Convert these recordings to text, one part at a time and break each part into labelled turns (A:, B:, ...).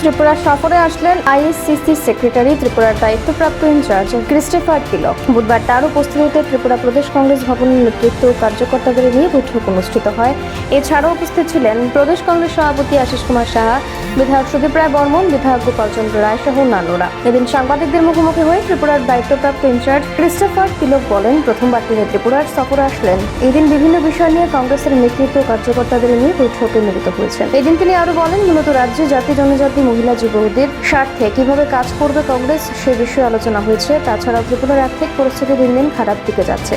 A: ত্রিপুরা সফরে আসলেন আইএসসিসি সেক্রেটারি ত্রিপুরার দায়িত্বপ্রাপ্ত ইনচার্জ ক্রিস্টোফার তিলক। বুধবার তার উপস্থিতিতে ত্রিপুরা প্রদেশ কংগ্রেস ভবনের নেতৃত্ব ও কার্যকর্তাদের নিয়ে বৈঠক অনুষ্ঠিত হয়। এছাড়াও উপস্থিত ছিলেন প্রদেশ কংগ্রেস সভাপতি আশিস কুমার সাহা, বিধায়ক সুদীপ রায় বর্মন, বিধায়ক গোপাল চন্দ্র রায় সহ অন্যান্যরা। এদিন সাংবাদিকদের মুখোমুখি হয়ে ত্রিপুরার দায়িত্বপ্রাপ্ত ইনচার্জ ক্রিস্টোফার তিলক বলেন প্রথমবার তিনি ত্রিপুরার সফরে আসলেন। এদিন বিভিন্ন বিষয় নিয়ে কংগ্রেসের নেতৃত্ব ও কার্যকর্তাদের নিয়ে বৈঠকে মিলিত হয়েছেন। এদিন তিনি আরও বলেন, মূলত রাজ্যে জাতি, জনজাতি মহিলা যুবকদের স্বার্থে কীভাবে কাজ করবে কংগ্রেস সে বিষয়ে আলোচনা হয়েছে তাছাড়াও ত্রিপুরার আর্থিক পরিস্থিতি দিন দিন খারাপ দিকে যাচ্ছে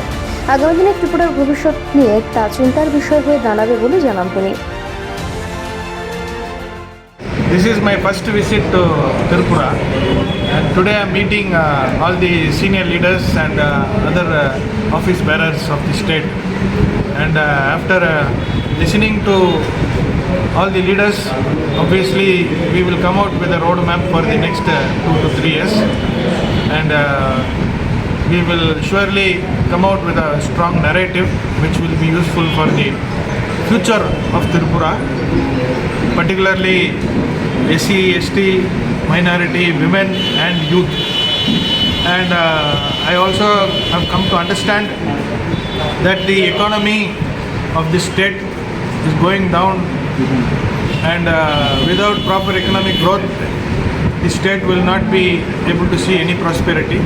A: আগামী দিনে ত্রিপুরার ভবিষ্যৎ নিয়ে তা চিন্তার বিষয় হয়ে দাঁড়াবে বলে জানান তিনি
B: This is my first visit to Tripura and today I am meeting uh, all the senior leaders and uh, other uh, office bearers of the state and uh, after uh, listening to all the leaders obviously we will come out with a roadmap for the next uh, two to three years and uh, we will surely come out with a strong narrative which will be useful for the future of Tripura particularly SC, minority, women and youth. And uh, I also have come to understand that the economy of the state is going down and uh, without proper economic growth the state will not be able to see any prosperity.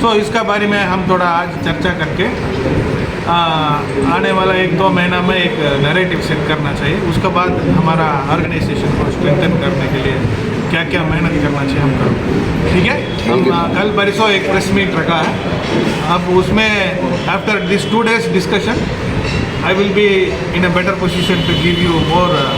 B: So इसका बारे में हम थोड़ा आज चर्चा करके आ, आने वाला एक दो महीना में एक नैरेटिव सेट करना चाहिए। उसके बाद हमारा ऑर्गेनाइजेशन को स्ट्रेंथन करने के लिए क्या क्या मेहनत करना चाहिए हम करो ठीक है? हम कल परसों एक प्रेस मीट रखा है। अब उसमें after this two days discussion I will be in a better position to give you more uh,